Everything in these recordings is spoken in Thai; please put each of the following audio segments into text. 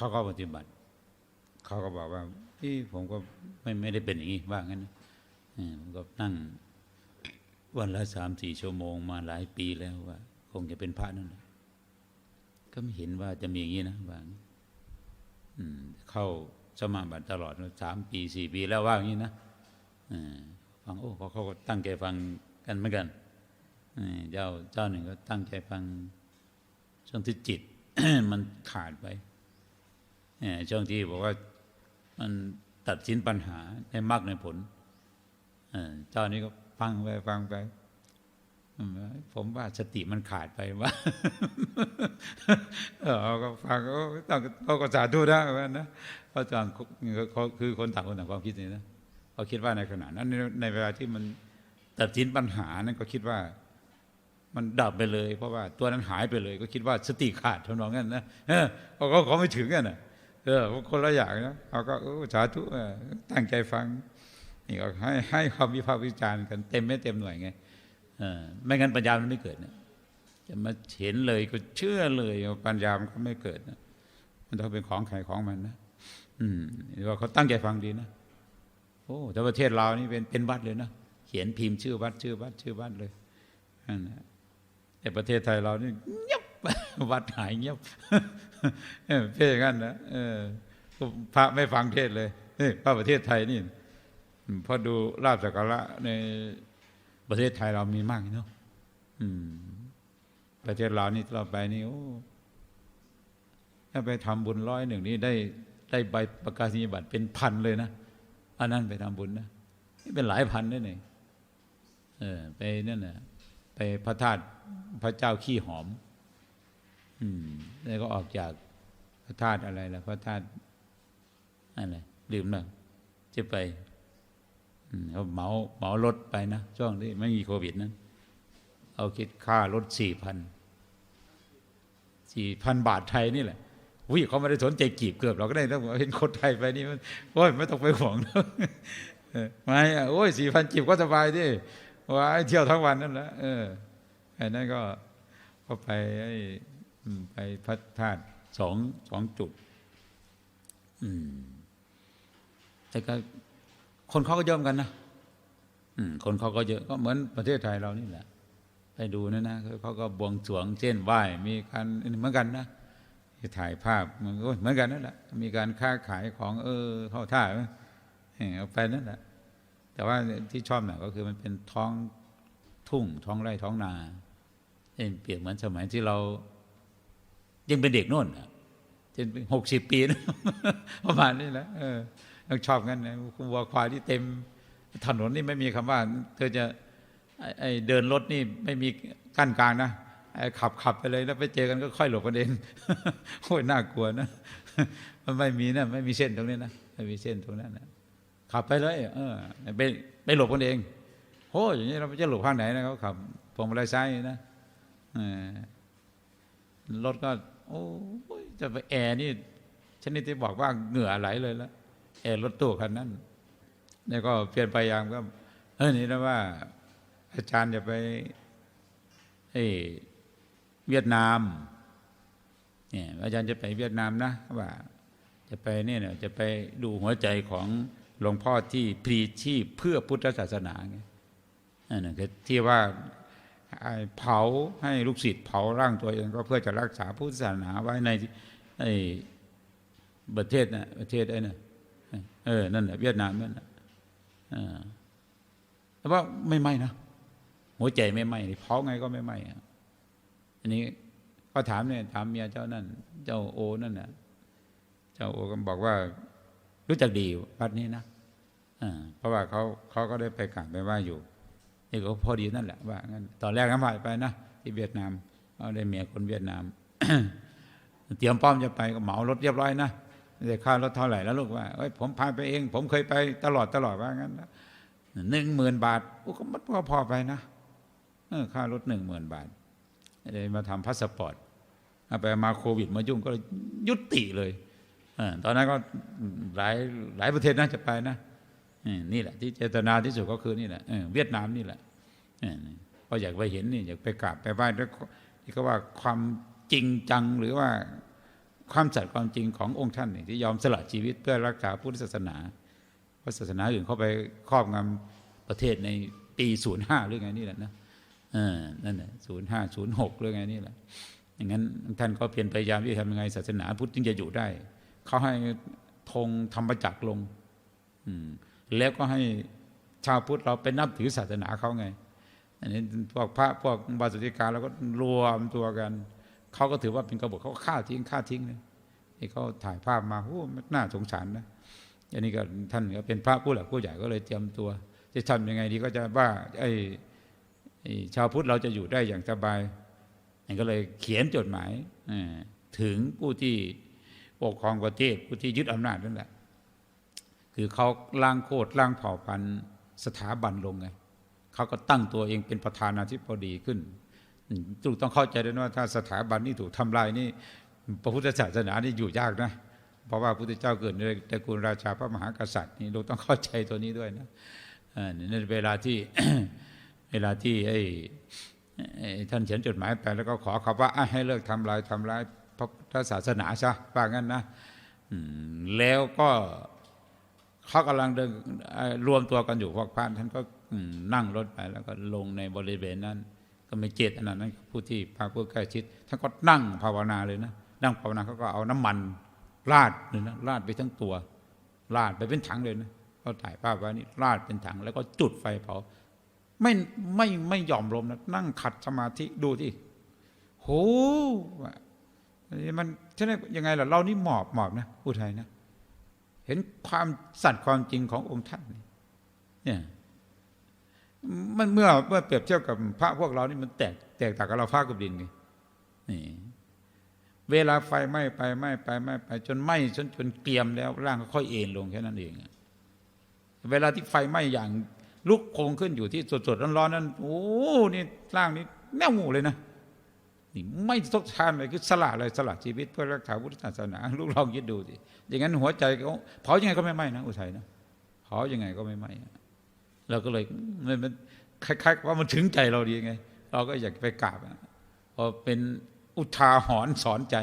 เขาก็ปฏิบัติ เขาก็บอกว่าที่ผมก็ไม่ไม่ได้เป็นอย่างนี้ว่างั้นะเออผมก็นั่งวันละสามสี่ชั่วโมงมาหลายปีแล้วว่า คงจะเป็นพระนั่นแหละก็ไม่เห็นว่าจะมีอย่างนี้นะว่างั้นอืมเข้าสมาบัติตลอดสามปีสี่ปีแล้วว่าอย่างนี้นะฟังโอ้เขาเขาก็ตั้งใจฟังกันเหมือนกันเจ้าเจ้าหนึ่งก็ตั้งใจฟังช่วงที่จิต มันขาดไป เนี่ยช่วงที่บอกว่ามันตัดสินปัญหาในมรรคในผลเออเจ้านี้ก็ฟังไปฟังไป ผมว่าสติมันขาดไปว่าเออเขาก็ฟังเขาก็ต้องเขาก็สาธุนะว่านะเพราะต่างเขาคือคนต่างคนต่างความคิดนี่นะเขาคิดว่าในขณะนั้นในเวลาที่มันตัดสินปัญหานั้นก็คิดว่า มันดับไปเลย เพราะว่าตัวนั้นหายไปเลย ก็คิดว่าสติขาดทำนองนั้นนะเออเขาเขาเขาไม่ถึงกันนะ เออคนละอย่างนะเขาก็ออสาธุตั้งใจฟังนี่ก็ให้ให้ความวิพากษ์วิจารณ์กันเต็มไม่เต็มหน่วยไงเออไม่งั้นปัญญามันไม่เกิดนะจะมาเห็นเลยก็เชื่อเลยว่าปัญญามันก็ไม่เกิดนะมันต้องเป็นของใครของมันนะอืมว่าเขาตั้งใจฟังดีนะโอ้แต่ประเทศเรานี่เป็นเป็นวัดเลยนะเขียนพิมพ์ชื่อวัดชื่อวัดชื่อวัดเลยนั่นนะแต่ประเทศไทยเรานี่เงียบวัดหายเงียบ เออเป็นอย่างนั้นนะพระไม่ฟังเทศเลยนี่พระประเทศไทยนี่พอดูลาบสักการะในประเทศไทยเรามีมากเนาะประเทศเรานี่เราไปนี่โอ้ถ้าไปทำบุญร้อยหนึ่งนี่ได้ได้ใบประกาศนียบัตรเป็นพันเลยนะอันนั้นไปทำบุญนะนี่เป็นหลายพันด้วยนี่เออไปนั่นน่ะไปพระธาตุพระเจ้าขี้หอม แล้วก็ออกจากพระธาตุอะไรล่ะพระธาตุอะไรลืมแล้วจะไปเขาเหมาเหมารถไปนะช่วงที่ไม่มีโควิดนั้นเอาคิดค่ารถสี่พันสี่พันบาทไทยนี่แหละวิ่งเขาไม่ได้สนใจกีบเกือบเราก็ได้แล้วเห็นคนไทยไปนี่มันโอ้ยไม่ต้องไปห่วงนะไม่อะโอ้ยสี่พันกีบก็สบายดิว่าเที่ยวทั้งวันนั่นแหละเออไอ้นั่นก็ก็ไปไอ ไปพระธาตุสองสองจุดอืมแต่ก็คนเขาก็เยอะเหมือนกันนะคนเขาก็เยอะก็เหมือนประเทศไทยเรานี่แหละไปดูนะนะเขาก็บวงสรวงเช่นไหว้มีการเหมือนกันนะถ่ายภาพมันก็เหมือนกันนั่นแหละมีการค้าขายของเออเข้าท่าไหมเอาไปนั่นแหละแต่ว่าที่ชอบหน่อยก็คือมันเป็นท้องทุ่งท้องไร่ท้องนาเอ็นเปรียบเหมือนสมัยที่เรา ยังเป็นเด็กโน่นอะเช่นหกสิบปีนะประมาณนี้แหละเออยังชอบกันนะวัวควายที่เต็ม ถนนนี่ไม่มีคำว่า เธอจะไอเดินรถนี่ไม่มีกั้นกลางนะไอขับขับไปเลยแล้วไปเจอกันก็ค่อยหลบกันเองโอ้ยน่ากลัวนะมันไม่มีนะไม่มีเส้นตรงนี้นะไม่มีเส้นตรงนั้นนะขับไปเลยเออไปไปหลบกันเองโอ้ยอย่างนี้เราจะหลบข้างไหนนะเขาขับพวงมาลัยซ้ายนะรถก็ โอ้ยจะไปแอร์นี่ชนิดที่บอกว่าเหงื่อไหลเลยแล้วแอร์รถตู้คันนั้นแล้วก็เปลี่ยนไปยามก็เออนี่นะว่า อาจารย์จะไปเอเวียดนามเนี่ยอาจารย์จะไปเวียดนามนะว่า จะไปเนี่ยจะไปดูหัวใจของหลวงพ่อที่พลีชีพเพื่อพุทธศาสนาไงนั่นคือที่ว่า เผาให้ลูกศิษย์เผาร่างตัวเองก็เพื่อจะรักษาพุทธศาสนาไว้ในในประเทศนะประเทศไอ้นะเออนั่นแหละเวียดนามนั่นแหละแต่ว่าไม่ไหมนะหัวใจไม่ไหมเผาไงก็ไม่ไหมอันนี้ก็ถามเนี่ยถามเมียเจ้านั่น เจ้าโอนั่นน่ะ เจ้าโอก็บอกว่า รู้จักดีวัดนี้นะเพราะว่าเขาเขาก็ได้ไปกราบไปไหว้อยู่ นี่ก็พอดีนั่นแหละว่างั้นตอนแรกก็ผ่านไปนะที่เวียดนามเขาได้เมียคนเวียดนาม เตรียมป้อมจะไปก็เหมารถเรียบร้อยนะได้ค่ารถเท่าไหร่แล้วลูกว่าเอ้ยผมพาไปเอง ผมเคยไปตลอดตลอดว่างั้นหนึ่งหมื่นบาทโอ้ก็มันก็พอไปนะค่ารถหนึ่งหมื่นบาทเลยมาทำพาสปอร์ตเอาไปมาโควิด มายุ่งก็ยุติเลยตอนนั้นก็หลายหลายประเทศน่าจะไปนะ นี่แหละ ที่เจตนาที่สุดก็คือนี่แหละเวียดนามนี่แหละเพราะอยากไปเห็นนี่อยากไปกราบไปไหว้แล้วที่เขาว่าความจริงจังหรือว่าความสัตย์ความจริงขององค์ท่านนี่ที่ยอมสละชีวิตเพื่อรักษาพุทธศาสนา เพราะศาสนาอื่นเข้าไปครอบงำประเทศในปีศูนย์ห้าหรือไงนี่แหละนะนั่นแหละศูนย์ห้าศูนย์หกหรือไงนี่แหละอย่างนั้นท่านก็เพียรพยายามที่จะทำยังไงศาสนาพุทธจึงจะอยู่ได้ เขาให้ธงธรรมจักรลง อืม แล้วก็ให้ชาวพุทธเราไปนับถือศาสนาเขาไงอันนี้พวกพระพวกบาสุติการเราก็รวมตัวกัน เขาก็ถือว่าเป็นกบฏเขาฆ่าทิ้งฆ่าทิ้งเลยนี่เขาถ่ายภาพมาโอ้มันน่าสงสารนะอันนี้ก็ท่านก็เป็นพระผู้หลักผู้ใหญ่ก็เลยเตรียมตัว จะทำยังไงดีก็จะว่าไอ้ชาวพุทธเราจะอยู่ได้อย่างสบายนี่ก็เลยเขียนจดหมายถึงผู้ที่ปกครองประเทศผู้ที่ยึดอำนาจนั่นแหละ คือเขาล้างโคตรล้างเผ่าพันธุ์สถาบันลงไงเขาก็ตั้งตัวเองเป็นประธานาธิบดีขึ้นอืมถูกต้องเข้าใจด้วยว่าถ้าสถาบันนี้ถูกทำลายนี่พระพุทธศาสนานี่อยู่ยากนะเพราะว่าพระพุทธเจ้าเกิดในตระกูลราชาพระมหากษัตริย์นี่เราต้องเข้าใจตัวนี้ด้วยนะเอ่อในเวลาที่เวลาที่ไอ้ท่านเขียนจดหมายไปแล้วก็ขอเขาว่าให้เลิกทำลายทำลายพระพุทธศาสนาซะว่างั้นนะแล้วก็ เขากำลังเดินรวมตัวกันอยู่พวกพระท่านก็นั่งรถไปแล้วก็ลงในบริเวณนั้น ก็ไม่เจตนานั้นผู้ที่พาผู้ใกล้ชิดท่านก็นั่งภาวนาเลยนะนั่งภาวนาเขาก็เอาน้ำมันราดเลยนะราดไปทั้งตัวราดไปเป็นถังเลยนะเขาถ่ายภาพไว้นี่ราดเป็นถังแล้วก็จุดไฟเผาไม่ไม่ไม่ยอมลมนะนั่งขัดสมาธิดูที่โหว่านนี้มันใช่ยังไงล่ะเรานี่หมอบหมอบนะผู้ไทยนะ เห็นความสัตย์ความจริงขององค์ท่านเนี่ยมันเมื่อเมื่อเปรียบเทียบกับพระพวกเรานี่มันแตกแตกต่างกับเราฟ้ากับดินไงนี่เวลาไฟไหม้ไปไหม้ไปไหม้ไป จนไหม้จนจนเกรียมแล้วร่างก็ค่อยเอ็นลงแค่นั้นเองเวลาที่ไฟไหม้อย่างลุกโคงขึ้นอยู่ที่สดๆร้อนๆนั้นโอ้นี่ร่างนี้แน่วเลยนะ นี่ไม่ทกทานเลยคือสละเลยสละชีวิตเพื่อรักษาพุทธศาสนาลูกลองคิดดูสิอย่างนั้นหัวใจเขาเผายังไงก็ไม่ไหม้นะอุทัยนะเผายังไงก็ไม่ไหม้เราก็เลยมันมันคล้ายๆว่ามันถึงใจเราดีไง เราก็อยากไปกราบอะพอเป็นอุทาหรณ์สอนใจ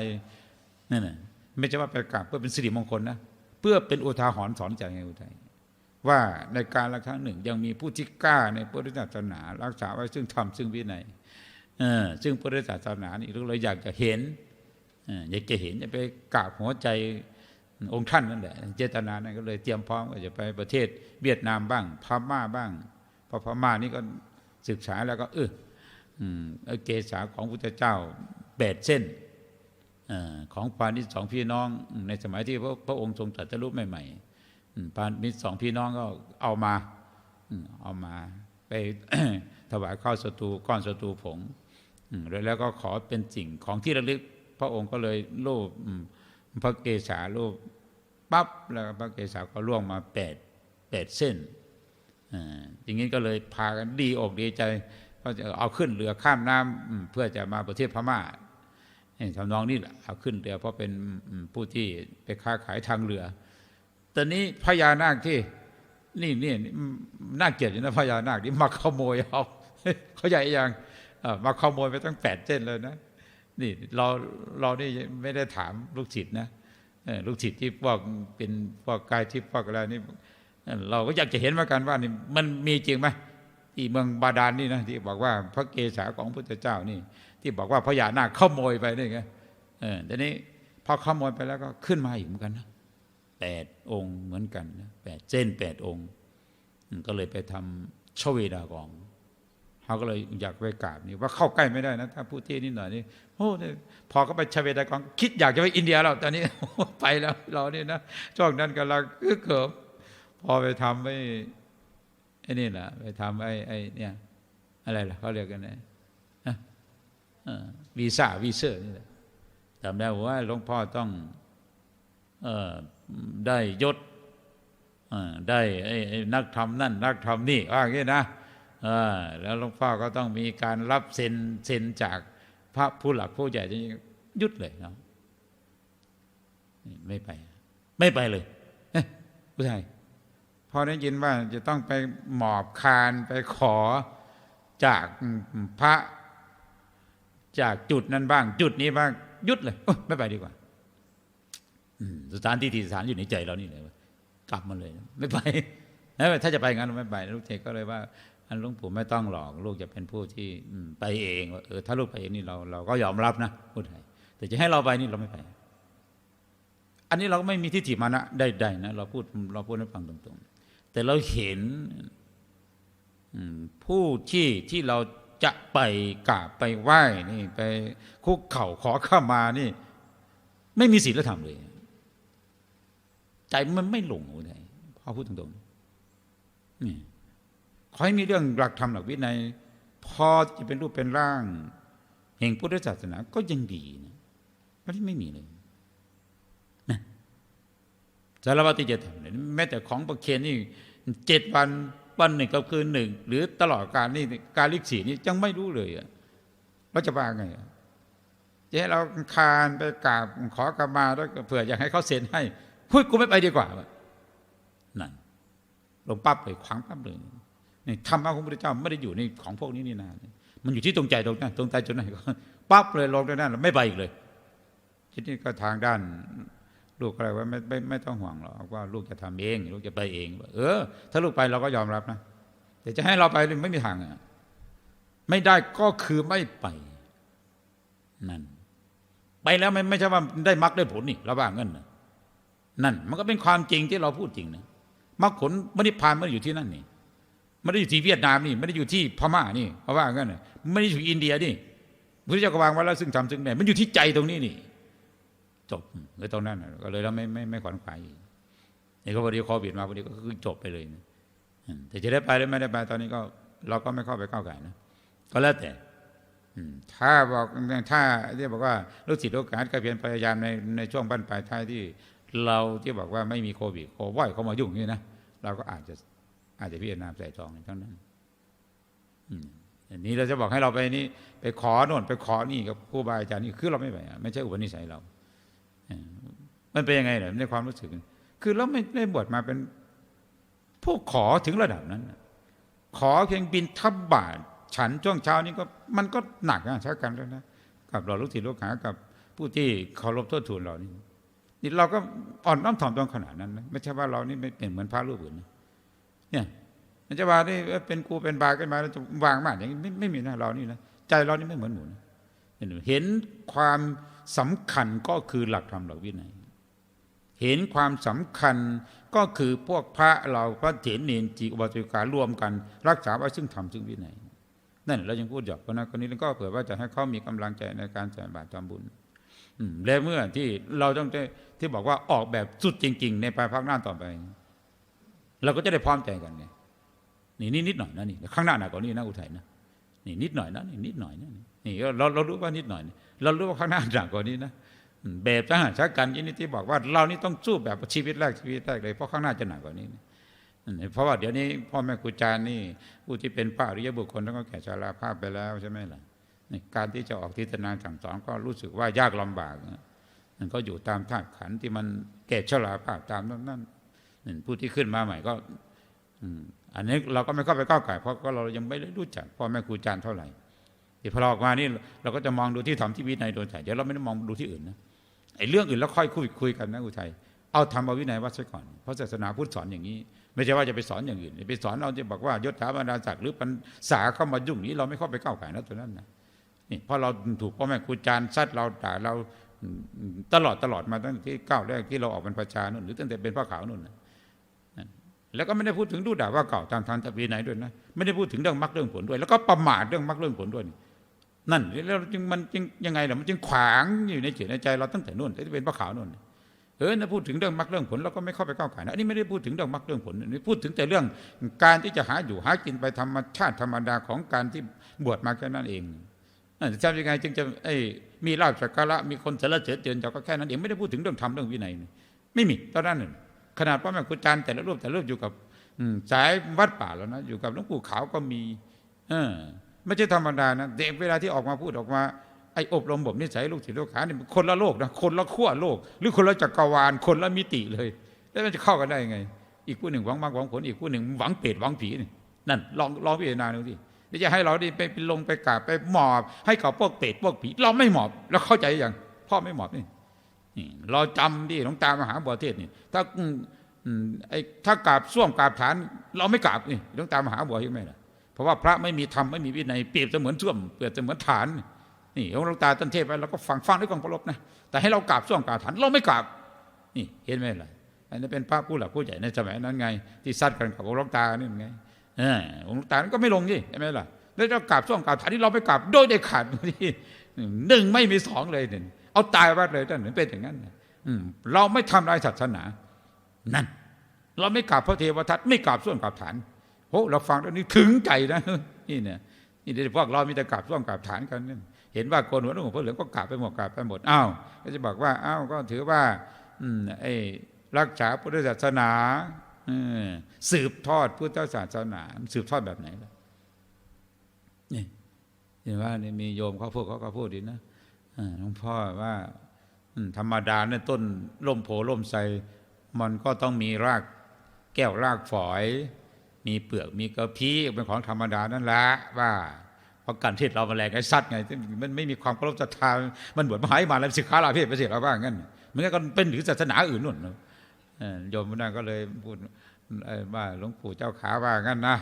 นั่นน่ะไม่ใช่ว่าไปกราบเพื่อเป็นสิริมงคลนะเพื่อเป็นอุทาหรณ์สอนใจไงอุทัยว่าในการละครั้งหนึ่งยังมีผู้ที่กล้าในพุทธศาสนา รักษาไว้ซึ่งธรรมซึ่งวินัย ซึ่งพุทธศาสนานี่เราเลยอยากจะเห็นอยากจะเห็นจะไปกราบหัวใจองค์ท่านนั่นแหละเจตนานั้นก็เลยเตรียมพร้อมว่าจะไปประเทศเวียดนามบ้างพม่าบ้างเพอพม่านี่ก็ศึกษาแล้วก็เอออืมเกษาของพุทธเจ้าแปดเส้นอของปาณิชสองพี่น้อง ในสมัยที่พระพระองค์ทรงตรัสรู้ใหม่ๆอืมปาณิชสองพี่น้องก็เอามาเอามาไปถวายข้าวสตูก้อนสตูผง แล้วก็ขอเป็นสิ่งของที่ระลึก พระองค์ก็เลยรูปพระเกศารูปปั๊บแล้วพระเกศาก็ล่วงมาแปดแปดเส้นอ่าอย่างนี้ก็เลยพากันดีอกดีใจก็จะเอาขึ้นเรือข้ามน้ำอืมเพื่อจะมาประเทศพม่าทำนองนี้แหละเอาขึ้นเรือเพราะเป็นผู้ที่ไปค้าขายทางเรือตอนนี้พญานาคที่นี่นี่นี่น่าเกลียดอยู่นะพญานาคที่มาขโมยเอาเขาใหญ่ยัง มาขโมยไปตั้งแปดเส้นเลยนะนี่เราเรานี่ไม่ได้ถามลูกศิษย์นะเออลูกศิษย์ที่พวกเป็นพวกกายที่พวกอะไรนี่เราก็อยากจะเห็นเหมือนกันว่านี่มันมีจริงไหมที่เมืองบาดาลนี่นะที่บอกว่าพระเกศาของพุทธเจ้านี่ ที่บอกว่าพญานาคขโมยไปนี่ไงเออทีนี้พอขโมยไปแล้วก็ขึ้นมาอีกเหมือนกันนะแปดองค์เหมือนกันนะแปดเส้นแปดองค์ ก็เลยไปทำชเวดากอง เขาก็เลยอยากไปกราบนี่ว่าเข้าใกล้ไม่ได้นะถ้าพูดที่นิดหน่อยนี่โอ้เนี่ยพอก็ไปชเวดากองคิดอยากจะไปอินเดียแล้วตอนนี้ไปแล้วเราเนี่ยนะช่วงนั้นกำลังคือเกิบพอไปทำไอ้ไอ้นี่แหละไปทำไอ้ไอ้เนี่ยอะไรล่ะเขาเรียกกันนะฮะเอ่อวีซ่าวีเซอร์นี่แหละจำได้ว่าหลวงพ่อต้องเออได้ยศได้ไอ้นักทำนั่น นักทำนี่ว่าอย่างนี้นะ แล้วหลวงพ่อก็ต้องมีการรับเซ็นเซ็นจากพระผู้หลักผู้ใหญ่จริงยุดเลยเนาะไม่ไป ไม่ไปเลยเอ๊ะผู้ชายพอได้ยินว่าจะต้องไปหมอบคานไปขอจากพระ จากจุดนั้นบ้าง จุดนี้บ้างยุดเลยไม่ไปดีกว่าสถานที่ที่สถานอยู่ในใจเรานี่เลยกลับมาเลย ไม่ไปถ้าจะไปงั้นไม่ไปลูกเทก็เลยว่า อันหลุงปู่ไม่ต้องหรอกลูกจะเป็นผู้ที่ไปเองเออถ้าลูกไปเองนี่เราเราก็ยอมรับนะพูดไทยแต่จะให้เราไปนี่เราไม่ไป อันนี้เราก็ไม่มีทิฏฐิมานะได้ๆนะเราพูดเราพูดให้ฟังตรงๆ แต่เราเห็นผู้ที่ที่เราจะไปกราบไปไหว้นี่ไปคุกเข่าขอข้ามานี่ ไม่มีศีลธรรมเลย ใจมันไม่หลงเลยพอพูดตรงๆนี่ ขอให้มีเรื่องหลักธรรมหลักวินัยพอจะเป็นรูปเป็นร่าง แห่งพุทธศาสนาก็ยังดีนะอันนี้ไม่มีเลยนะสารวัตรที่จะทำแม้แต่ของประเคนนี่เจ็ดวันวันหนึ่งกับคืนหนึ่ง หรือตลอดการนี่การลิกสีนี่ยังไม่รู้เลยอะเราจะว่าไงจะให้เราคานไปกราบขอกรรมาแล้วเผื่ออยากให้เขาเซ็นให้พูดกูไม่ไปดีกว่าวะนั่นลงปั๊บเลยขวางปั๊บเลย นี่ธรรมะของพระพุทธเจ้าไม่ได้อยู่ในของพวกนี้นี่นามันอยู่ที่ตรงใจตรงนั้นตรงใจจนไหนก็ปั๊บเลยลงตรงนั้นไม่ไปอีกเลยทีนี้ก็ทางด้าน ลูกอะไรว่าไม่ไม่ไม่ต้องห่วงหรอกว่าลูกจะทำเอง ลูกจะไปเอง เออ ถ้าลูกไปเราก็ยอมรับนะแต่จะให้เราไปไม่มีทางอะไม่ได้ก็คือไม่ไปนั่นไปแล้วไม่ไม่ใช่ว่าได้มรรคได้ผลนี่เราว่างั้นนะนั่น มันก็เป็นความจริงที่เราพูดจริงนะมรรคผลมรรคพานม่ได้อยู่ที่นั่นนี่ ไม่ได้อยู่ที่เวียดนามนี่ไม่ได้อยู่ที่พม่านี่เพราะว่างั้นไม่ได้อยู่อินเดียนี่พระเจ้าก็วางไว้แล้วซึ่งทำซึ่งได้มันอยู่ที่ใจตรงนี้นี่ จบเลยตรงนั้นก็เลยเราไม่ไม่ไม่ขวนขวายอีกนี่ก็พอดีโควิดมาพอดีก็คือจบไปเลยนะแต่จะได้ไปหรือไม่ได้ไปตอนนี้ก็ เราก็ไม่เข้าไปก้าวไก่นะก็แล้วแต่ถ้าบอกถ้าที่บอกว่าลูกศิษย์ลูกหาก็เพียรพยายามในในช่วงบั้นปลายท้ายที่ เราที่บอกว่าไม่มีโควิดโควิดเขามายุ่งนี่นะเราก็อาจจะ อาจจะพิจารณาใส่ทองเท่านั้นอันนี้เราจะบอกให้เราไปนี่ไปขอโน่นไปขอนี่กับครูบาอาจารย์นี่คือเราไม่ไปอะไม่ใช่อุปนิสัยเรามันเป็นยังไงเนี่ยในความรู้สึก คือเราไม่ได้บวชมาเป็นผู้ขอถึงระดับนั้น ขอเพียงบินทับบาทฉันช่วงเช้านี้ก็มันก็หนักนะใช้กันแล้วนะกับเราลูกศิษย์ลูกหากับผู้ที่เคารพโทษทูลเรานี่นี่เราก็อ่อนน้อมถ่อมตนขนาดนั้นนะไม่ใช่ว่าเรานี่ไม่เป็นเหมือนพระรูปอื่นนะ เนี่ยมันจะว่านี่เป็นครูเป็นบาขึ้นมาแล้วจะวางมากอย่างนี้ไม่ไม่มีนะเรานี่นะใจเรานี่ไม่เหมือนหมูนะเห็นความสำคัญก็คือหลักธรรมหลักวินัยเห็นความสำคัญก็คือพวกพระเราพระเถรเนนจีอุบาสิการรวมกัน รักษาไว้ซึ่งธรรมซึ่งวินัยนั่นเรายังพูดหยอกคนนั้นคนนี้ก็เผื่อว่าจะให้เขามีกำลังใจในการใส่บาตรทำบุญและเมื่อที่เราต้องได้ที่บอกว่าออกแบบสุดจริง ๆ ในภายภาคหน้าต่อไป เราก็จะได้พร้อมใจกันไงนี่นี่นิดหน่อยนะนี่ข้างหน้าหนักกว่านี้นะอุทัยนะนี่นิดหน่อยนะนี่นิดหน่อยนะนี่เราเรารู้ว่านิดหน่อย เรารู้ว่าข้างหน้าหนักกว่านี้นะแบบทหารชากันยี่นี่ที่บอกว่าเรานี่ต้องสู้แบบชีวิตแรกชีวิตแรกเลยเพราะข้างหน้าจะหนักกว่านี้ เพราะว่าเดี๋ยวนี้พ่อแม่ครูอาจารย์นี่ผู้ที่เป็นพระอริยบุคคลท่านก็แก่ชราภาพไปแล้วใช่ไหมล่ะการที่จะออกทิศนาสั่งสอนก็รู้สึกว่ายากลำบากมันก็อยู่ตามธาตุขันที่มันแก่ชราภาพตามนั้น ผู้ที่ขึ้นมาใหม่ก็อันนี้เราก็ไม่เข้าไปก้าวไก่เพราะก็เรายังไม่ได้รู้จักพ่อแม่ครูอาจารย์เท่าไหร่ที่พอเราออกมานี่เราก็จะมองดูที่ธรรมที่วินัยโดนใจเดี๋ยวเราไม่ได้มองดูที่อื่นนะไอ้เรื่องอื่นแล้วค่อยคุยคุยกันนะอุทัยเอาธรรมเอาวินัยวัดซะก่อนเพราะศาสนาพุทธสอนอย่างนี้ ไม่ใช่ว่าจะไปสอนอย่างอื่นไปสอนเราจะบอกว่ายศถาบรรดาศักดิ์หรือปัญษาเข้ามายุ่งนี้ เราไม่เข้าไปก้าวไก่นะตัวนั้นนะนี่เพราะเราถูกพ่อแม่ครูอาจารย์ซัดเราด่าเราตลอดตลอดมาตั้งแต่ที่ก้าวแรกที่เราออกเป็นประชานุ่นหรือตั้งแต่เป็นพระขาวนุ่นนะ แล้วก็ไม่ได้พูดถึงดูด่าว่าเก่าตามทางตะปีไหนด้วยนะไม่ได้พูดถึงเรื่องมรรคเรื่องผลด้วย แล้วก็ประมาทเรื่องมรรคเรื่องผลด้วยนั่นแล้วจึงมันจึงยังไงล่ะมันจึงขวางอยู่ในจิตในใจเราตั้งแต่นู่นที่เป็นพระขาวนุ่นเออนะพูดถึงเรื่องมรรคเรื่องผลเราก็ไม่เข้าไปก้าวไก่นะอันนี้ไม่ได้พูดถึงเรื่องมรรคเรื่องผลนี่พูดถึงแต่เรื่องการที่จะหาอยู่หากินไปธรรมชาติธรรมดาของการที่บวชมาแค่นั้นเองนั่นจะทำยังไงจึงจะไอ้มีลาภสักการะมีคนสรรเสริญเตือนเราก็แค่นั้นเองไม่ได้พูดถึงเรื่องธรรมเรื่องวินัยไม่มีตอนนั้น ขนาดพ่อแม่ครูจารย์แต่ละรูปแต่ละรูปอยู่กับสายวัดป่าแล้วนะอยู่กับหลวงปู่ขาวก็มี เออไม่ใช่ธรรมดานะเด็กเวลาที่ออกมาพูดออกมาไอ้อบรมบ่มนิสัยลูกศิษย์ลูกหาเนี่ยคนละโลกนะคนละขั้วโลก หรือคนละจักรวาลคนละมิติเลย แล้วมันจะเข้ากันได้ยังไง อีกผู้หนึ่งหวังมากหวังผลอีกผู้หนึ่งหวังเปรตหวังผีนี่นั่นลองลองพิจารณาดูสินี่จะให้เราได้ไปลงไปกราบไปหมอบ ให้กับพวกเปรตพวกผี เราไม่หมอบ แล้วเข้าใจยังพ่อไม่หมอบนี่ เราจำที่หลวงตามหาบัวเทศนี่ ถ้าไอ้ถ้ากราบส้วมกราบฐาน เราไม่กราบนี่หลวงตามหาบัวเห็นไหมล่ะเพราะว่าพระไม่มีธรรมไม่มีวินัยเปรียบเสมือนส้วมเปรียบเสมือนฐานนี่หลวงตาท่านเทศไปเราก็ฟังฟังด้วยความเคารพนะแต่ให้เรากราบส้วมกราบฐานเราไม่กราบนี่เห็นไหมล่ะอันนี้เป็นพระผู้หลักผู้ใหญ่ในสมัยนั้นไง ที่ซัดกันกับหลวงตานี่ไงเออหลวงตาก็ไม่ลงนี่เห็นไหมล่ะแล้วเรากราบส้วมกราบฐานที่เราไม่กราบโดยเด็ดขาดที่หนึ่งไม่มีสองเลยเนี่ย เอาตายวัดเลยท่านเป็นอย่างนั้นอืเราไม่ทำลายศาสนา นั่น เราไม่กราบพระเทวทัตไม่กราบส้วมกราบฐานโอ้เราฟังแล้วนี่ถึงใจนะนี่เนี่ยนี่เดี๋ยวพวกเรามีแต่กราบส้วมกราบฐานกันเห็นว่าโกนหัวหนุ่มผ้าเหลืองก็กราบไปหมดกราบไปหมดอ้าวก็จะบอกว่าอ้าวก็ถือว่าอืมไอ้รักษาพุทธศาสนาออสืบทอดพุทธศาสนา สืบทอดแบบไหนล่ะนี่เห็นว่านี่มีโยมเขาพูดเขาก็พูดดีนะ หลวงพ่อว่าธรรมดาเนี่ยต้นล่มโพล่มไทรมันก็ต้องมีรากแก้วรากฝอย มีเปลือกมีกระพี้เป็นของธรรมดานั่นแหละว่าเพราะการเทศเรามาแรงไอ้สัตว์ไงมันไม่มีความเคารพศรัทธามันเหมือนมหายมาแล้วสิกขาลาเพศไปเสียเราบ้างงั้นมันก็เป็นถือศาสนาอื่นนู่นโยมนั่นก็เลยพูดว่าหลวงปู่เจ้าขาว่างั้นนะ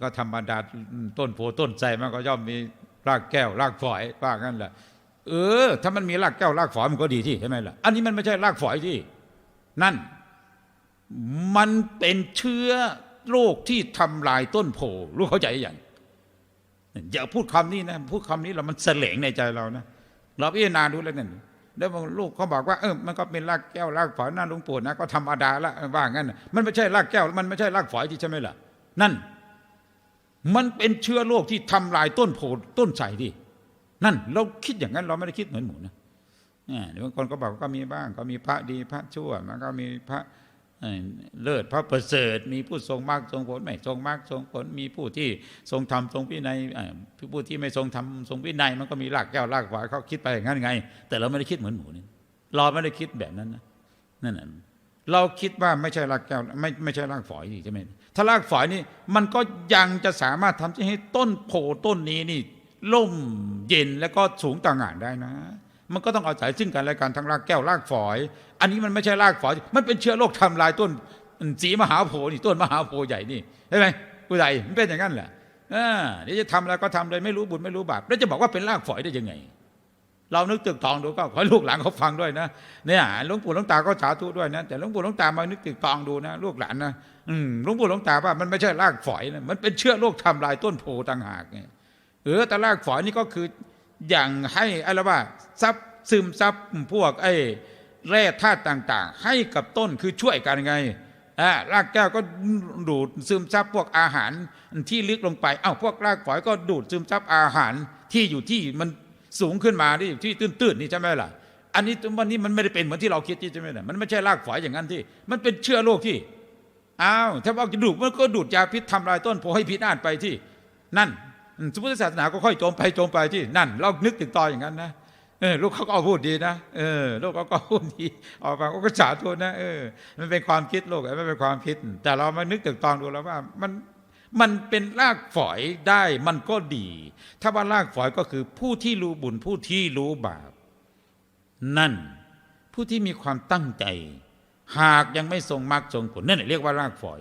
ก็ธรรมดาต้นโพต้นไทรมันก็ย่อมมีรากแก้วรากฝอยว่างั้นแหละ เออ ถ้ามันมีรากแก้วรากฝอยมันก็ดีที่ใช่ไหมล่ะ อันนี้มันไม่ใช่รากฝอยที่ นั่น มันเป็นเชื้อโรคที่ทำลายต้นโพรู้เข้าใจอย่างอย่าพูดคำนี้นะ พูดคำนี้แล้วมันเสลงในใจเรานะเราพิจารณาดูแล้วนั่นแล้วลูกเขาบอกว่าเออมันก็เป็นรากแก้วรากฝอยน้าลวงปู่นะก็ธรรมดาละว่างั้นมันไม่ใช่รากแก้วมันไม่ใช่รากฝอยที่ใช่ไหมล่ะ นั่น มันเป็นเชื้อโรคที่ทำลายต้นโพต้นไทรที่ นั่น เราคิดอย่างนั้นเราไม่ได้คิดเหมือนหมูนะนี่บางคนก็บอกว่าก็มีบ้าง ก็มีพระดีพระชั่ว มันก็มีพระเลิศพระประเสริฐ มีผู้ทรงมากทรงผลไม่ทรงมากทรงผล มีผู้ที่ทรงธรรมทรงวินัยผู้ที่ไม่ทรงธรรมทรงวินัยมันก็มีรากแก้วรากฝอยเขาคิดไปอย่างนั้นไง แต่เราไม่ได้คิดเหมือนหมูนี่เราไม่ได้คิดแบบนั้นนะนั่นน่ะเราคิดว่าไม่ใช่รากแก้วไม่ไม่ใช่รากฝอยนี่ใช่ไหมถ้ารากฝอยนี่มันก็ยังจะสามารถทำให้ต้นโพต้นนี้นี่ ล่มเย็นแล้วก็สูงต่างงานได้นะ มันก็ต้องอาศัยซึ่งกันและกันทั้งรากแก้วรากฝอย อันนี้มันไม่ใช่รากฝอย มันเป็นเชื้อโรคทำลายต้นสีมหาโพธิ์นี่ต้นมหาโพธิ์ใหญ่นี่ใช่ไหมผู้ใหญ่มันเป็นอย่างนั้นแหละอ่าเดี๋ยวจะทำอะไรก็ทำเลยไม่รู้บุญไม่รู้บาปแล้วจะบอกว่าเป็นรากฝอยได้ยังไง เรานึกตึกตองดูก็ขอให้ลูกหลานเขาฟังด้วยนะเนี่ยหลวงปู่หลวงตาก็สาธุด้วยนะแต่หลวงปู่หลวงตามานึกตึกตองดูนะลูกหลานนะอืมหลวงปู่หลวงตาว่ามันไม่ใช่รากฝอยนะมันเป็นเชื้อโรคทำลายต้นโพต่างหากเนี่ย เออต่รากฝอยนี่ก็คืออย่างให้อะไรว่าซับซึมซับพวกไอ้แร่ธาตุต่างๆ ให้กับต้นคือช่วยกันไงอ่ารากแก้วก็ดูดซึมซับพวกอาหารที่ลึกลงไป เอ้าพวกรากฝอยก็ดูดซึมซับอาหารที่อยู่ที่มันสูงขึ้นมาที่ที่ตื้นๆนี่ใช่ไหมล่ะ อันนี้วันนี้มันไม่ได้เป็นเหมือนที่เราคิดใช่ไหมล่ะมันไม่ใช่รากฝอยอย่างนั้นที่ มันเป็นเชื้อโรคที่อ้าวถ้าว่าจะดูดมันก็ดูดยาพิษทำลายต้นโพให้พิษอ่านไปที่ นั่น สมมติศาสนาก็ค่อยโจมไปโจมไปที่นั่น เรานึกถึงต่ออย่างนั้นนะเออลูกเขาก็พูดดีนะเออลูกเขาก็พูดดีออกมาก็สาธุนะเออมันเป็นความคิดโลกไม่เป็นความคิด แต่เรามานึกถึงตองดูแล้วว่ามันมันเป็นรากฝอยได้มันก็ดี ถ้าว่ารากฝอยก็คือผู้ที่รู้บุญผู้ที่รู้บาป นั่นผู้ที่มีความตั้งใจ หากยังไม่ทรงมรรคทรงผลนั่นแหละเรียกว่ารากฝอย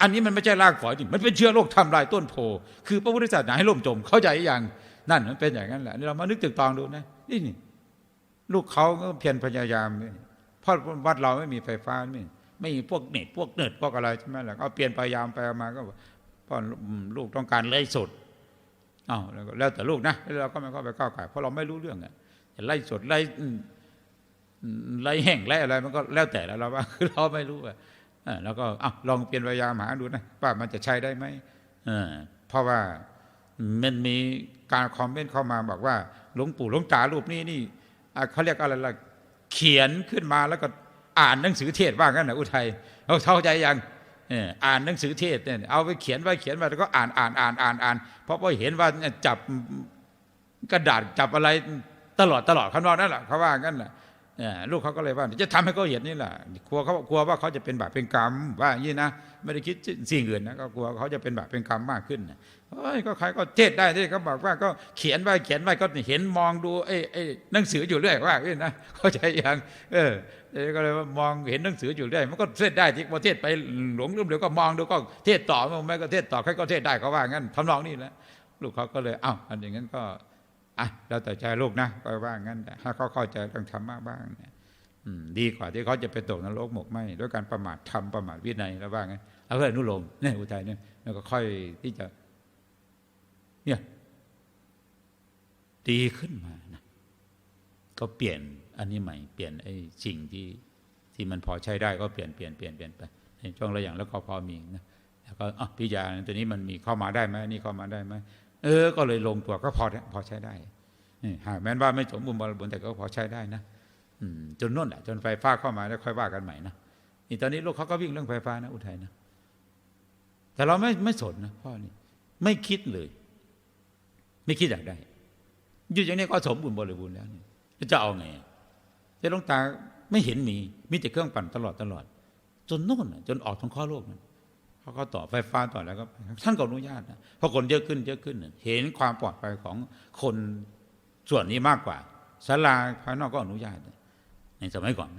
อันนี้มันไม่ใช่รากฝอยดิมันเป็นเชื้อโรคทำลายต้นโพ คือพระพุทธศาสนาให้ล่มจม เข้าใจอย่างนั่นมันเป็นอย่างนั้นแหละนี่เรามานึกตึกตองดูนะนี่นี่ลูกเขาก็เพียรพยายามนี่เพราะวัดเราไม่มีไฟฟ้าไม่ไม่มีพวกเน็ตพวกเนิร์ดพวกอะไรใช่ไหมล่ะเอาเปลี่ยนพยายามไปมาก็พราะลูกต้องการไล่สดอ้าวแล้วแต่ลูกนะเราก็ไม่เข้าไปก้าวไก่เพราะเราไม่รู้เรื่องอะจะไล่สดไล่ไล่แห้งไล่อะไรมันก็แล้วแต่แล้วเราว่าคือเราไม่รู้อะ แล้วก็อลองเปลี่ยนพยายามหาดูนะว่ามันจะใช้ได้ไหมเออเพราะว่ามันมีการคอมเมนต์เข้ามาบอกว่าหลวงปู่หลวงตารูปนี้นี่เขาเรียกอะไรล่ะเขียนขึ้นมาแล้วก็อ่านหนังสือเทศว่างั้นนะอุทัยเราเข้าใจยังอ่านหนังสือเทศเนี่ยเอาไปเขียนไว้เขียนไว้แล้วก็อ่านอ่านอ่านอ่านอ่านเพราะว่าเห็นว่าจับกระดาษจับอะไรตลอดตลอดข้างนอกนั่นแหละเขาว่างั้นแหละเออ ลูกเขาก็เลยว่าจะทำให้เขาเห็นนี่แหละกลัวเขากลัวว่าเขาจะเป็นบาปเป็นกรรมว่าอย่างนี้นะไม่ได้คิดสิ่งอื่นนะก็กลัวเขาจะเป็นบาปเป็นกรรมมากขึ้นเอ้ยก็ใครก็เทศได้ที่เขาบอกว่าก็เขียนไว้เขียนไว้ก็เห็นมองดูไอ้ไอ้หนังสืออยู่เรื่อยว่าอย่างนี้นะเข้าใจยังเออเออก็เลยว่ามองเห็นหนังสืออยู่เรื่อยมันก็เทศได้ที่พอเทศไปหลงลืมเดี๋ยวก็มองดูก็เทศต่อไม่ก็เทศต่อใครก็เทศได้เขาว่างั้นทำนองนี้แหละลูกเขาก็เลยเอ้าอันอย่างนั้นก็ อะเราแต่ใจลูกนะก็ว่างั้นแต่ถ้าเขาเข้าใจเรื่องธรรมะบ้างเนี่ยดีกว่าที่เขาจะไปตกนรกหมกไหมด้วยการประมาทธรรมประมาทวินัยแล้วว่างั้นเอาเพื่อนุโลมเนี่ยอุทัยเนี่ยแล้วก็ค่อยที่จะ เนี่ยดีขึ้นมานะก็เปลี่ยนอันนี้ใหม่เปลี่ยนไอ้สิ่งที่ที่มันพอใช้ได้ก็เปลี่ยนเปลี่ยนเปลี่ยนเปลี่ยนไปในช่วงระอย่างแล้วก็พอมีนะแล้วก็อะพิจารณาตัวนี้มันมีเข้ามาได้ไหมนี่เข้ามาได้ไหม เออ ก็เลยลงตัวก็พอพอใช้ได้นี่หากแม้นว่าไม่สมบูรณ์บริบูรณ์แต่ก็พอใช้ได้นะอืจนโน่นแหละจนไฟฟ้าเข้ามาแล้วค่อยว่ากันใหม่นะนี่ตอนนี้ลูกเขาก็วิ่งเรื่องไฟฟ้านะ อุทัยนะแต่เราไม่ไม่สนนะพ่อนี่ไม่คิดเลย ไม่คิดอยากได้อยู่อย่างนี้ก็สมบูรณ์บริบูรณ์แล้วนี่จะเอาไงแต่ลงตาไม่เห็นมีมีแต่เครื่องปั่นตลอดตลอด จนโน่นจนออกท้องข้อโลกนั้น เขาก็ต่อไฟฟ้าต่อแล้วก็ท่านก็อนุญาตนะเพราะคนเยอะขึ้นเยอะขึ้น เห็นความปลอดภัยของคนส่วนนี้มากกว่าศาลาภายนอกก็อนุญาต ในสมัยก่อน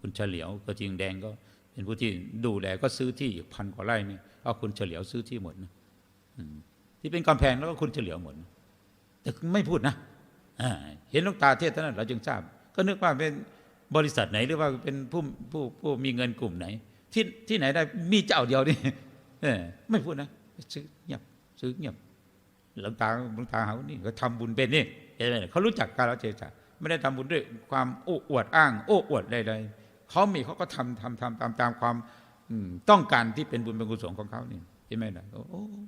คุณเฉลียวกระทิงแดงก็เป็นผู้ที่ดูแลก็ซื้อที่อีกพันกว่าไร่นี่เอาคุณเฉลียวซื้อที่หมดนะที่เป็นกำแพงแล้วก็คุณเฉลียวหมดแต่ไม่พูดนะเห็นลูกตาเทศท่านั้นเราจึงทราบ ก็นึกว่าเป็นบริษัทไหนหรือว่าเป็นผู้ผู้ผู้มีเงินกลุ่มไหน ที่ที่ไหนได้มีเจ้าเดียวนี่ไม่พูดนะซื้อเงียบซื้อเงียบหลวงตาหลวงตาหาว่านี่ก็ทำบุญเป็นนี่เห็นไหมเขารู้จักการละเทศะไม่ได้ทำบุญด้วยความโอ้อวดอ้าง โอ้อวดใดๆเขามีเขาก็ทำทำทำตามตามความต้องการที่เป็นบุญเป็นกุศลของเขานี่เห็นไหมล่ะโอ้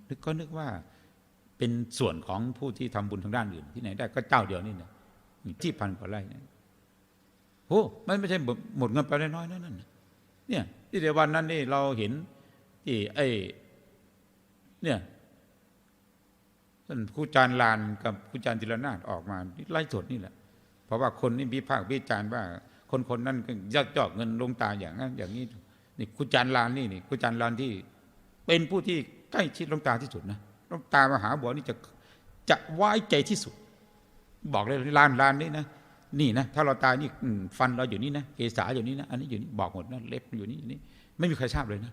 นึกก็นึกว่าเป็นส่วนของผู้ที่ทำบุญทางด้านอื่น ที่ไหนได้ก็เจ้าเดียวนี่นะที่พันกว่าไร่โอ้มันไม่ใช่หมดเงินไปน้อยๆนั่นน่ะ เนี่ยที่เดียววันนั้นนี่เราเห็นที่ไอ้เนี่ยท่านครูจารย์ลานกับครูจารย์จิรนาถออกมาไล่สดนี่แหละ เพราะว่าคนนี่วิพากษ์วิจารณ์ว่า คนคนนั้นยักยอกเงินลงตาอย่างนั้น อย่างนี้นี่ครูจารย์ลานนี่นี่ครูจารย์ลานที่ เป็นผู้ที่ใกล้ชิดลงตาที่สุดนะลงตามหาบัวนี่จะจะไว้ใจที่สุด บอกเลยลานลานนี่นะ นี่นะถ้าเราตายนี่ฟันเราอยู่นี่นะเกษาอยู่นี่นะอันนี้อยู่นี่บอกหมดนะเล็บอยู่นี่นี่ไม่มีใครทราบเลยนะ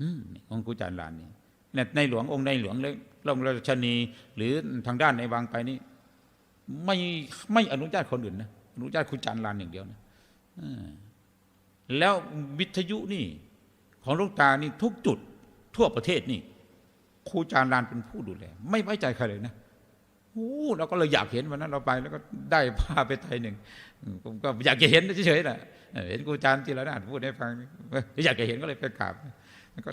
อืองครูจารย์ลานนี่ในหลวงองค์ในหลวงเลยลงราชนีหรือทางด้านในวังไปนี่ไม่ไม่อนุญาตคนอื่นนะอนุญาตครูจารย์ลานอย่างเดียวนะแล้ววิทยุนี่ ของหลวงตานี่ทุกจุดทั่วประเทศนี่ครูจารย์ลานเป็นผู้ดูแลไม่ไว้ใจใครเลยนะ โอ้เราก็เลยอยากเห็นวันนั้นเราไปแล้วก็ได้ผ้าไปไทยหนึ่งผมก็อยากจะเห็นเฉยๆนะเห็นครูอาจารย์จิรนาถพูดให้ฟังอยากจะเห็นก็เลยไปกราบ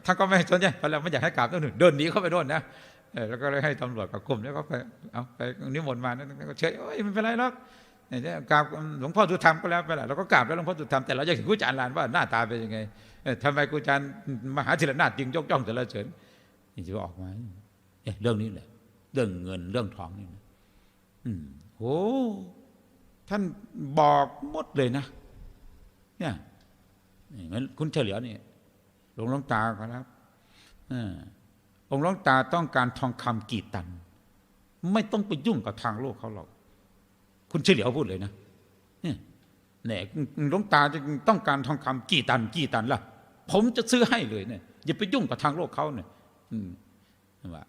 ท่านก็ไม่สนใจเพราะเราไม่อยากให้กราบต้องหนึ่งเดินหนีเข้าไปโน่นนะแล้วก็เลยให้ตำรวจกับกลุ่มแล้วก็ไปเอาไปนิมนต์มาแล้วก็เฉยโอ้ยไม่เป็นไรหรอกเนี่ยกราบหลวงพ่อสุธรรมก็แล้วไปละเราก็กราบแล้วหลวงพ่อสุธรรมแต่เราอยากเห็นครูอาจารย์ลานว่าหน้าตาเป็นยังไงเออทำไมครูอาจารย์มหาจิรนาถจึงยกย่องแต่ละเฉินนี่จะออกมาเรื่องนี้แหละ เรื่องเงินเรื่องทองนี่นะอืมโอ้ท่านบอกหมดเลยนะ เนี่ยเหมือนคุณเฉลียวนี่หลวงหลวงตาครับออองค์หลวงตาต้องการทองคำกี่ตัน ไม่ต้องไปยุ่งกับทางโลกเขาหรอกคุณเฉลียวพูดเลยนะเนี่ยเนี่ยหลวงตาจะต้องการทองคำกี่ตัน กี่ตันล่ะ ผมจะซื้อให้เลยเนี่ยอย่าไปยุ่งกับทางโลกเขาเนี่ยอืมว่า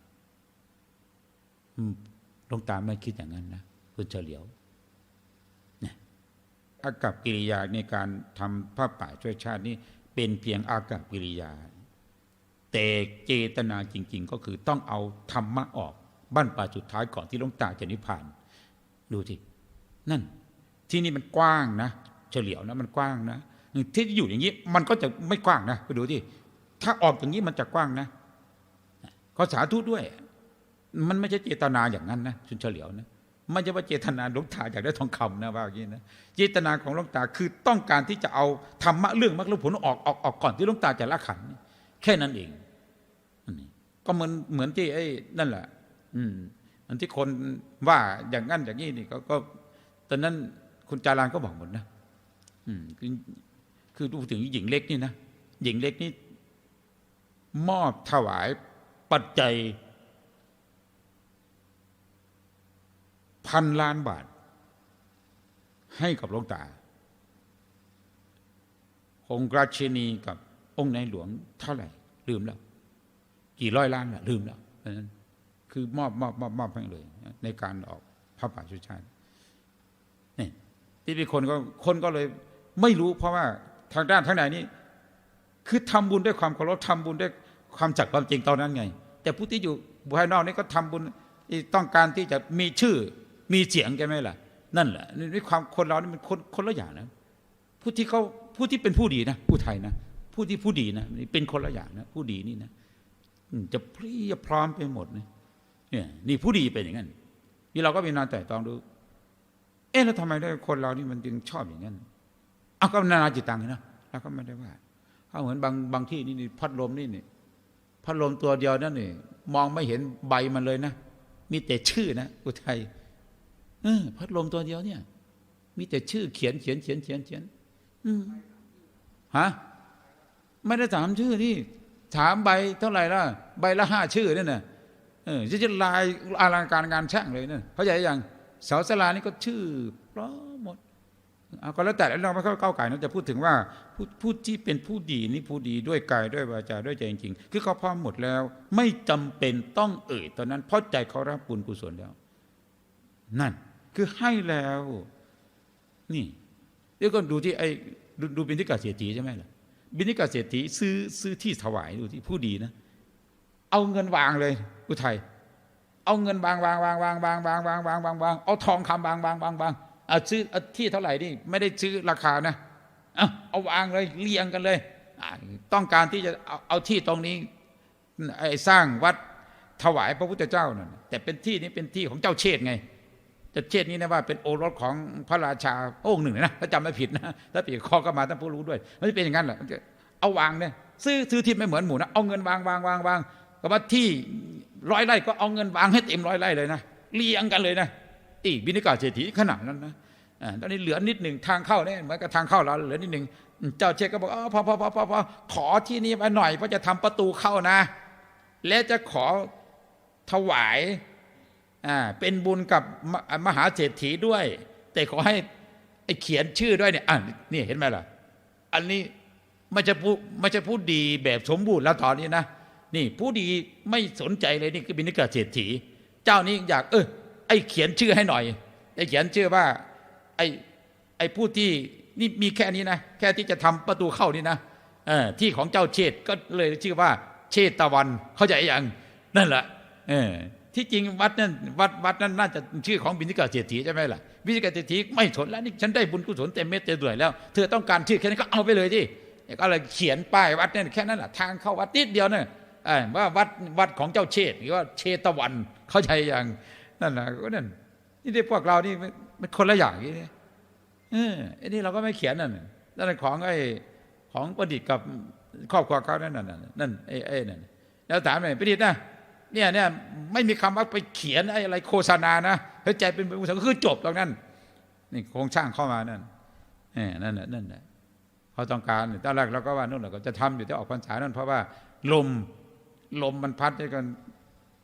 ลวงตาไม่คิดอย่างนั้นนะคุณเฉลียวนี่อากับกิริยาในการทำผ้าป่าช่วยชาตินี้เป็นเพียงอากับกิริยา แต่เจตนาจริง ๆ ก็คือต้องเอาธรรมะออกบ้านป่าสุดท้ายก่อนที่ลวงตาจะนิพพาน ดูที่นั่น ที่นี่มันกว้างนะ เฉลียวนะมันกว้างนะที่อยู่อย่างนี้มันก็จะไม่กว้างนะไปดูที่ถ้าออกอย่างนี้มันจะกว้างนะ ก็สาธุด้วย มันไม่ใช่เจตนาอย่างนั้นนะชุนเฉลียวนะไม่ใช่ว่าเจตนาหลวงตาอยากได้ทองคำนะว่าอย่างนี้นะเจตนาของหลวงตาคือต้องการที่จะเอาธรรมะเรื่องมรรคผลออกออกออกก่อนที่หลวงตาจะละขันแค่นั้นเองนนี้ก็เหมือนเหมือนที่ไอ้นั่นแหละ อืมอันที่คนว่าอย่างนั้นอย่างนี้นี่ก็ก็ตอนนั้นคุณจารานก็บอกหมดนะอืมคือคือดูถึงหญิงเล็กนี่นะหญิงเล็กนี่มอบถวายปัจจัย พันล้านบาท ให้กับหลวงตา องค์ราชินีกับองค์ในหลวงเท่าไหร่ ลืมแล้ว กี่ร้อยล้านละลืมแล้วนั้นคือมอบมอบมอบมอบให้เลย ในการออกพระป่าชุชาตินี่ที่เป็นคนก็คนก็เลยไม่รู้เพราะว่าทางด้านทางไหนนี่คือทำบุญด้วยความเคารพทำบุญด้วยความจักความจริงตอนนั้นไง แต่ผู้ที่อยู่ภายนอกนี่ก็ทำบุญต้องการที่จะมีชื่อ มีเสียงใช่ไหมล่ะ นั่นแหละนี่ความคนเรานี่มันคนคนละอย่างนะผู้ที่เขาผู้ที่เป็นผู้ดีนะผู้ไทยนะผู้ที่ผู้ดีนะนี่เป็นคนละอย่างนะผู้ดีนี่นะจะเพรียบพร้อมไปหมดนะเนี่ยนี่ผู้ดีเป็นอย่างนั้นนี่เราก็มีนานแต่ตองดู เอ๊ะแล้วทำไมได้คนเรานี่มันจึงชอบอย่างนั้นเอาก็นานาจิตตังนะแล้วก็ไม่ได้ว่าเขาเหมือนบางบางที่นี่นี่พัดลมนี่นี่พัดลมตัวเดียวนั่นนี่มองไม่เห็นใบมันเลยนะมีแต่ชื่อนะอุทัย เออพัดลมตัวเดียวเนี่ย มีแต่ชื่อเขียนเขียนเขียนเขียนเขียนอืมฮะไม่ได้ถามชื่อนี่ถามใบเท่าไหร่ล่ะ ใบละห้าชื่อนั่นน่ะเออจะจะลายอลังการงานช่างเลยเนั่นเขาใจยังเสาสลานี่ก็ชื่อพร้อมหมดเอาก็แล้วแต่เราไม่เข้าเก้าวไก่นะจะพูดถึงว่าผู้ผู้ที่เป็นผู้ดีนี่ผู้ดีด้วยกายด้วยวาจาด้วยใจจริงๆคือเขาพร้อมหมดแล้ว ไม่จำเป็นต้องเอ่ยตอนนั้นเพราะใจเขารับบุญกุศลแล้ว นั่น คือให้แล้ว นี่เดี๋ยวก็ดูที่ไอ้ดูดูบินิกาเศรษฐีใช่ไหมล่ะบินิกาเศรษฐีซื้อซื้อที่ถวายดูที่ผู้ดีนะ เอาเงินวางเลยอุทัยเอาเงินวางวางวางวางวางวางวางวางวางวางเอาทองคำวางวางวางวางเอาซื้อเอาที่เท่าไหร่นี่ไม่ได้ซื้อราคานะเอาวางเลยเรียงกันเลยต้องการที่จะเอาเอาที่ตรงนี้ไอ้สร้างวัดถวายพระพุทธเจ้านั่นแต่เป็นที่นี้เป็นที่ของเจ้าเชษไง จะเช่นนี้นะว่าเป็นโอรสของพระราชาองค์หนึ่งนะถ้าจำไม่ผิดนะถ้าผิดข้อก็มาท่านผู้รู้ด้วยมันจะเป็นอย่างนั้นแหละเอาวางเนี่ยซื้อซื้อที่ไม่เหมือนหมู่นะเอาเงินวางวางวางวางก็ว่าที่ร้อยไร่ก็เอาเงินวางให้เต็มร้อยไร่เลยนะเรียงกันเลยนะอีบินิกาเศรษฐีขนาดนั้นนะอ่าตอนนี้เหลือนิดหนึ่งทางเข้าเนี่ยเหมือนกับทางเข้าเราเหลือนิดหนึ่งเจ้าเชษก็บอกอ๋อพอพอพอพอพอขอที่นี่มาหน่อยเพราะจะทำประตูเข้านะ และจะขอถวาย เป็นบุญกับมมหาเศรษฐีด้วย แต่ขอให้ไอ้เขียนชื่อด้วยเนี่ยอ่านี่เห็นไหมล่ะ อันนี้ไม่ใช่ผู้ไม่ใช่ผู้ดีแบบสมบูรณ์แล้วตอนนี้นะนี่ผู้ดีไม่สนใจเลยนี่คือบินิกาเศรษฐี เจ้านี้อยาก เออไอ้เขียนชื่อให้หน่อยไอ้เขียนชื่อว่า ไอ้ไอ้ผู้ที่นี่มีแค่นี้นะแค่ที่จะทำประตูเข้านี่นะเออที่ของเจ้าเชษฐ์ก็เลยชื่อว่า เชษตะวันเข้าใจยังนั่นแหละเออ ที่จริงวัดนั้นวัดวัดนั้นน่าจะชื่อของบินิกาเศรษฐีใช่ไหมล่ะบินิกาเศรษฐีไม่สนแล้วนี่ฉันได้บุญกุศลเต็มเม็ดเต็มด้วยแล้ว เธอต้องการชื่อแค่นั้นก็เอาไปเลยที่ก็เลยเขียนป้ายวัดนั่นแค่นั้นแหละทางเข้าวัดนิดเดียวเนี่ยเออว่าวัดวัดของเจ้าเชษหรือว่าเชตะวันเข้าใจอย่างนั่นแหละก็นั่นนี่ที่พวกเรานี่มันคนละอย่างนี้เออไอ้นี่เราก็ไม่เขียนนั่นนั่นของไอ้ของประดิษฐ์กับครอบครัวเขานั่นนั่นนั่นไอ้ไอ้นั่นแล้วถามหน่อยประดิษฐ์นะ เนี่ยเนี่ยไม่มีคำว่าไปเขียนไอ้อะไรโฆษณานะเฮ้ยใจเป็นบุญก็คือจบตรงนั้นนี่โครงช่างเข้ามานั่นนั่นน่ะนั่นน่ะเขาต้องการตอนแรกเราก็ว่านู่นเราก็จะทำอยู่ที่ออกพรรษานั่นเพราะว่าลมลมมันพัดด้วยกัน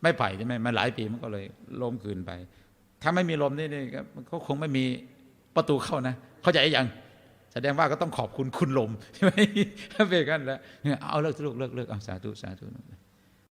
ไม่ไผ่ใช่ไหมมันหลายปีมันก็เลยลมคืนไป ถ้าไม่มีลมนี่นี่ก็มันก็คงไม่มีประตูเข้านะ เข้าใจยังแสดงว่าก็ต้องขอบคุณคุณลมใช่ไหมเป็นกันแล้วเอาเลิกลูกเลิกเลิกเอาสาธุสาธุ